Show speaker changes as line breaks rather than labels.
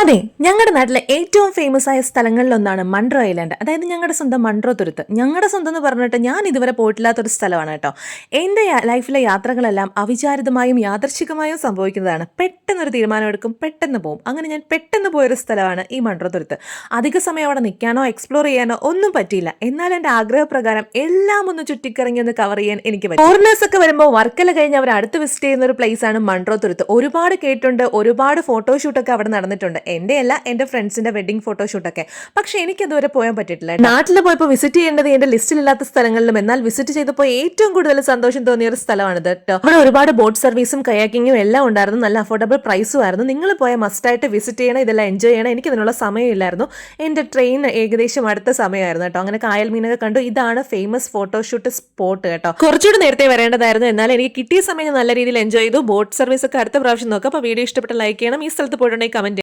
അതെ ഞങ്ങളുടെ നാട്ടിലെ ഏറ്റവും ഫേമസ് ആയ സ്ഥലങ്ങളിലൊന്നാണ് മൺട്രോ ഐലൻഡ്. അതായത് ഞങ്ങളുടെ സ്വന്തം മൺട്രോ തുരുത്ത്. ഞങ്ങളുടെ സ്വന്തം എന്ന് പറഞ്ഞിട്ട് ഞാൻ ഇതുവരെ പോയിട്ടില്ലാത്തൊരു സ്ഥലമാണ് കേട്ടോ. എന്റെ ലൈഫിലെ യാത്രകളെല്ലാം അവിചാരിതമായും യാദർശികമായും സംഭവിക്കുന്നതാണ്. പെട്ടെന്നൊരു തീരുമാനമെടുക്കും പെട്ടെന്ന് പോകും അങ്ങനെ ഞാൻ പെട്ടെന്ന് പോയൊരു സ്ഥലമാണ് ഈ മൺട്രോ തുരുത്ത്. അധിക സമയം അവിടെ നിൽക്കാനോ എക്സ്പ്ലോർ ചെയ്യാനോ ഒന്നും പറ്റിയില്ല. എന്നാൽ എന്റെ ആഗ്രഹപ്രകാരം എല്ലാം ഒന്ന് ചുറ്റിക്കറങ്ങി ഒന്ന് കവർ ചെയ്യാൻ എനിക്ക് പറ്റും. ഫോറിനേഴ്സ് ഒക്കെ വരുമ്പോൾ വർക്കല കഴിഞ്ഞ് അവർ അടുത്ത് വിസിറ്റ് ചെയ്യുന്ന ഒരു പ്ലേസ് ആണ് മൺട്രോ തുരുത്ത്. ഒരുപാട് കേട്ടുണ്ട് ഒരുപാട് ഫോട്ടോഷൂട്ടൊക്കെ അവിടെ നടന്നിട്ടുണ്ട്. എന്റെ അല്ല എന്റെ ഫ്രണ്ട്സിന്റെ വെഡിങ് ഫോട്ടോഷൂട്ടൊക്കെ പക്ഷെ എനിക്ക് അതുവരെ പോകാൻ പറ്റിയിട്ടില്ല. നാട്ടിൽ പോയപ്പോൾ വിസിറ്റ് ചെയ്യേണ്ടത് എന്റെ ലിസ്റ്റിലില്ലാത്ത സ്ഥലങ്ങളിലും എന്നാൽ വിസിറ്റ് ചെയ്തപ്പോൾ ഏറ്റവും കൂടുതൽ സന്തോഷം തോന്നിയ ഒരു സ്ഥലമാണിത് കേട്ടോ. അവിടെ ഒരുപാട് ബോട്ട് സർവീസും കയാക്കിങ്ങും എല്ലാം ഉണ്ടായിരുന്നു. നല്ല അഫോർഡബിൾ പ്രൈസും ആയിരുന്നു. നിങ്ങൾ പോയ മസ്റ്റായിട്ട് വിസിറ്റ് ചെയ്യണം ഇതെല്ലാം എൻജോയ് ചെയ്യണം. എനിക്ക് ഇതിനുള്ള സമയമില്ലായിരുന്നു. എന്റെ ട്രെയിൻ ഏകദേശം അടുത്ത സമയമായിരുന്നു കേട്ടോ. അങ്ങനെ കായൽ മീനൊക്കെ കണ്ടു. ഇതാണ് ഫേമസ് ഫോട്ടോഷൂട്ട് സ്പോട്ട് കേട്ടോ. കുറച്ചുകൂടി നേരത്തെ വരേണ്ടതായിരുന്നു. എന്നാൽ എനിക്ക് കിട്ടിയ സമയം നല്ല രീതിയിൽ എൻജോയ് ചെയ്തു. ബോട്ട് സർവീസ് ഒക്കെ അടുത്ത പ്രാവശ്യം നോക്കാം. അപ്പോൾ വീഡിയോ ഇഷ്ടപ്പെട്ട ലൈക്ക് ചെയ്യണം. ഈ സ്ഥലത്ത് പോയിട്ടുണ്ടെങ്കിൽ കമന്റ്